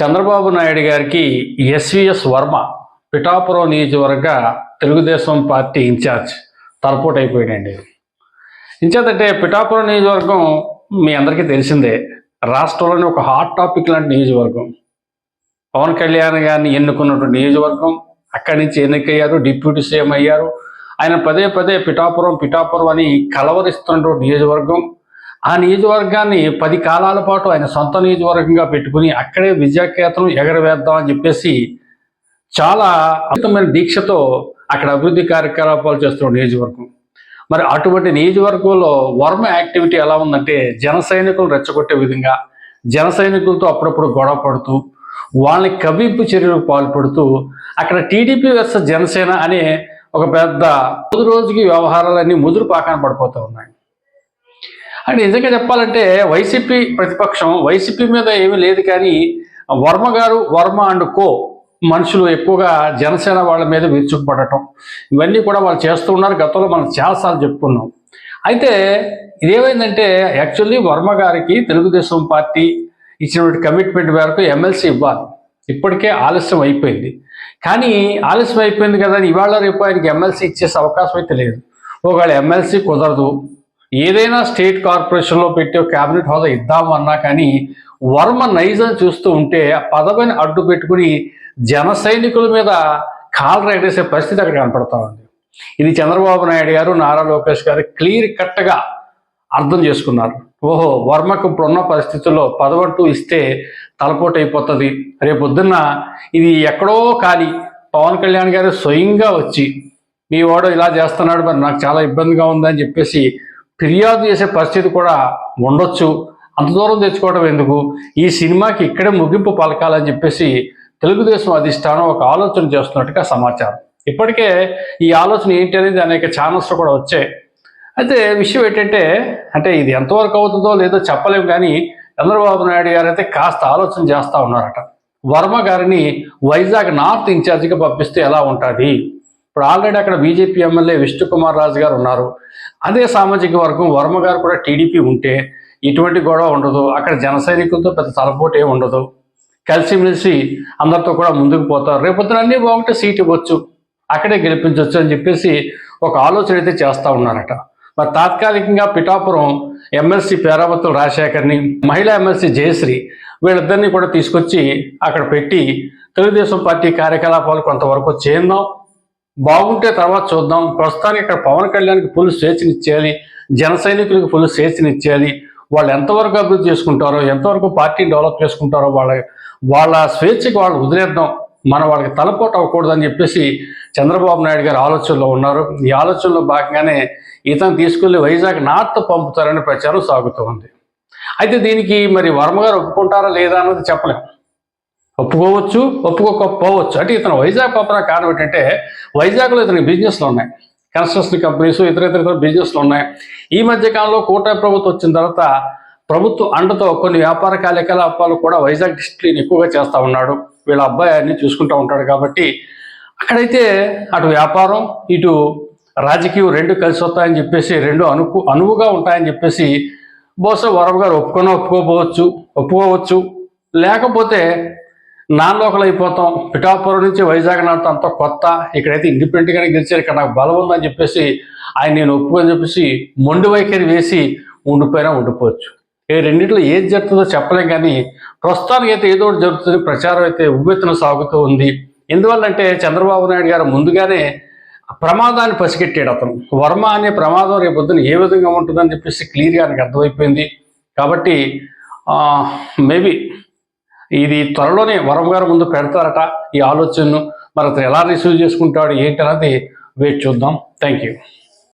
చంద్రబాబు నాయుడు గారికి ఎస్విఎస్ వర్మ పిఠాపురం నియోజకవర్గ Telugu Desam party incharge తలపోటు అయిపోయాడండి. ఇంచేతంటే పిఠాపురం నియోజకవర్గం మీ అందరికీ తెలిసిందే రాష్ట్రంలోని ఒక హాట్ టాపిక్ లాంటి నియోజకవర్గం. పవన్ కళ్యాణ్ గారిని ఎన్నుకున్నటువంటి నియోజకవర్గం అక్కడి నుంచి ఎన్నికయ్యారు డిప్యూటీ సీఎం అయ్యారు ఆయన పదే పదే పిఠాపురం పిఠాపురం అని కలవరిస్తున్నటువంటి నియోజకవర్గం. ఆ నియోజకవర్గాన్ని పది కాలాల పాటు ఆయన సొంత నియోజకవర్గంగా పెట్టుకుని అక్కడే విద్యాకేతనం ఎగరవేద్దామని చెప్పేసి చాలా అద్భుతమైన దీక్షతో అక్కడ అభివృద్ధి కార్యకలాపాలు చేస్తున్న నియోజకవర్గం. మరి అటువంటి నియోజకవర్గంలో వర్మ యాక్టివిటీ ఎలా ఉందంటే జన సైనికులు రెచ్చగొట్టే విధంగా జన సైనికులతో అప్పుడప్పుడు గొడవ పడుతూ వాళ్ళని కవ్వింపు చర్యలకు పాల్పడుతూ అక్కడ టీడీపీ వర్సెస్ జనసేన అనే ఒక పెద్ద రోజు రోజుకి వ్యవహారాలన్నీ ముదురు పాకాన పడిపోతూ ఉన్నాయి. అంటే నిజంగా చెప్పాలంటే వైసీపీ ప్రతిపక్షం వైసీపీ మీద ఏమీ లేదు కానీ వర్మ గారు వర్మ అండ్ కో మనుషులు ఎక్కువగా జనసేన వాళ్ళ మీద విరుచుకుపడటం. ఇవన్నీ కూడా వాళ్ళు చేస్తూ ఉన్నారు. గతంలో మనం చాలాసార్లు చెప్పుకున్నాం. అయితే ఇదేమైందంటే యాక్చువల్లీ వర్మ గారికి తెలుగుదేశం పార్టీ ఇచ్చినటువంటి కమిట్మెంట్ మేరకు ఎమ్మెల్సీ ఇవ్వాలి. ఇప్పటికే ఆలస్యం అయిపోయింది. కానీ ఆలస్యం అయిపోయింది కదా ఇవాళ రేపు ఆయనకి ఎమ్మెల్సీ ఇచ్చేసే అవకాశం అయితే లేదు. ఒకవేళ ఎమ్మెల్సీ కుదరదు ఏదైనా స్టేట్ కార్పొరేషన్లో పెట్టి ఒక క్యాబినెట్ హోదా ఇద్దాము అన్నా కానీ వర్మ నైజం చూస్తూ ఉంటే ఆ పదవిని అడ్డు పెట్టుకుని జన సైనికుల మీద కాలు రేగేసే పరిస్థితి అక్కడ కనపడతా ఉంది. ఇది చంద్రబాబు నాయుడు గారు నారా లోకేష్ గారు క్లియర్ కట్గా అర్థం చేసుకున్నారు. ఓహో వర్మకు ఇప్పుడున్న పరిస్థితుల్లో పదవంటూ ఇస్తే తలపోటు అయిపోతుంది. రేపొద్దున్న ఇది ఎక్కడో ఖాళీ. పవన్ కళ్యాణ్ గారు స్వయంగా వచ్చి మీ వాడు ఇలా చేస్తున్నాడు మరి నాకు చాలా ఇబ్బందిగా ఉందని చెప్పేసి ఫిర్యాదు చేసే పరిస్థితి కూడా ఉండొచ్చు. అంత దూరం తెచ్చుకోవడం ఎందుకు? ఈ సినిమాకి ఇక్కడే ముగింపు పలకాలని చెప్పేసి తెలుగుదేశం అధిష్టానం ఒక ఆలోచన చేస్తున్నట్టుగా సమాచారం. ఇప్పటికే ఈ ఆలోచన ఏంటి అనేది అనేక ఛానల్స్లో కూడా వచ్చాయి. అయితే విషయం ఏంటంటే అంటే ఇది ఎంతవరకు అవుతుందో లేదో చెప్పలేము కానీ చంద్రబాబు నాయుడు గారు అయితే కాస్త ఆలోచన చేస్తూ ఉన్నారట. వర్మ గారిని వైజాగ్ నార్త్ ఇన్ఛార్జిగా పంపిస్తే ఎలా ఉంటుంది? ఇప్పుడు ఆల్రెడీ అక్కడ బీజేపీ ఎమ్మెల్యే విష్ణుకుమార్ రాజు గారు ఉన్నారు. అదే సామాజిక వర్గం వర్మ గారు కూడా టీడీపీ ఉంటే ఇటువంటి గొడవ ఉండదు. అక్కడ జన సైనికులతో పెద్ద తలపోటు ఏమి ఉండదు. కలిసిమెలిసి అందరితో కూడా ముందుకు పోతారు. రేపొద్దున అన్నీ బాగుంటే సీట్ ఇవ్వచ్చు. అక్కడే గెలిపించవచ్చు అని చెప్పేసి ఒక ఆలోచన అయితే చేస్తూ ఉన్నారట. మరి తాత్కాలికంగా పిఠాపురం ఎమ్మెల్సీ పేరావతులు రాజశేఖర్ని మహిళా ఎమ్మెల్సీ జయశ్రీ వీళ్ళిద్దరిని కూడా తీసుకొచ్చి అక్కడ పెట్టి తెలుగుదేశం పార్టీ కార్యకలాపాలు కొంతవరకు చేద్దాం బాగుంటే తర్వాత చూద్దాం. ప్రస్తుతానికి ఇక్కడ పవన్ కళ్యాణ్కి ఫుల్ స్వేచ్ఛనిచ్చేయాలి జన సైనికులకు ఫుల్ స్వేచ్ఛనిచ్చేయాలి వాళ్ళు ఎంతవరకు అభివృద్ధి చేసుకుంటారో ఎంతవరకు పార్టీని డెవలప్ చేసుకుంటారో వాళ్ళ వాళ్ళ స్వేచ్ఛకి వాళ్ళు వదిలేద్దాం. మన వాళ్ళకి తలపోటు అవ్వకూడదని చెప్పేసి చంద్రబాబు నాయుడు గారు ఆలోచనలో ఉన్నారు. ఈ ఆలోచనలో భాగంగానే ఇతను తీసుకెళ్ళి వైజాగ్ నార్త్ పంపుతారనే ప్రచారం సాగుతూ ఉంది. అయితే దీనికి మరి వర్మ గారు ఒప్పుకుంటారా లేదా అన్నది చెప్పలేం. ఒప్పుకోవచ్చు ఒప్పుకోకపోవచ్చు. అంటే ఇతను వైజాగ్ పంపడానికి కారణం ఏంటంటే వైజాగ్లో ఇతనికి బిజినెస్లు ఉన్నాయి. కన్స్ట్రక్షన్ కంపెనీస్ ఇతర ఇతర ఇతర బిజినెస్లు ఉన్నాయి. ఈ మధ్య కాలంలో కూటమి ప్రభుత్వం వచ్చిన తర్వాత ప్రభుత్వం అండతో కొన్ని వ్యాపార కార్యకలాపాలు కూడా వైజాగ్ డిస్ట్రిక్ట్ ఎక్కువగా చేస్తూ ఉన్నాడు. వీళ్ళ అబ్బాయి అన్ని చూసుకుంటూ ఉంటాడు కాబట్టి అక్కడైతే అటు వ్యాపారం ఇటు రాజకీయం రెండు కలిసి వస్తాయని చెప్పేసి రెండు అనుకు అనువుగా ఉంటాయని చెప్పేసి బహుశా వరవ గారు ఒప్పుకొని ఒప్పుకోపోవచ్చు ఒప్పుకోవచ్చు. లేకపోతే నాన్ లోకల్ అయిపోతాం పిఠాపురం నుంచి వైజాగ్ నాతో అంత కొత్త. ఇక్కడైతే ఇండిపెండెంట్గానే గెలిచారు. ఇక్కడ నాకు బలం ఉందని చెప్పేసి ఆయన నేను ఒప్పుకొని చెప్పేసి మొండి వైఖరి వేసి ఉండిపోయినా ఉండిపోవచ్చు. ఈ రెండింటిలో ఏది జరుగుతుందో చెప్పలేం కానీ ప్రస్తుతానికి అయితే ఏదో ఒకటి జరుగుతుంది. ప్రచారం అయితే ఉవ్వెత్తున సాగుతూ ఉంది. ఎందువల్లంటే చంద్రబాబు నాయుడు గారు ముందుగానే ప్రమాదాన్ని పసిగట్టాడు అతను. వర్మ అనే ప్రమాదం రేపొద్దున ఏ విధంగా ఉంటుందని చెప్పేసి క్లియర్గా ఆయనకు అర్థమైపోయింది. కాబట్టి మేబీ ఇది త్వరలోనే వరం గారు ముందు పెడతారట ఈ ఆలోచనను. మరి అతను ఎలా రిసీవ్ చేసుకుంటాడు ఏంటి అనేది వెయిట్ చూద్దాం. Thank you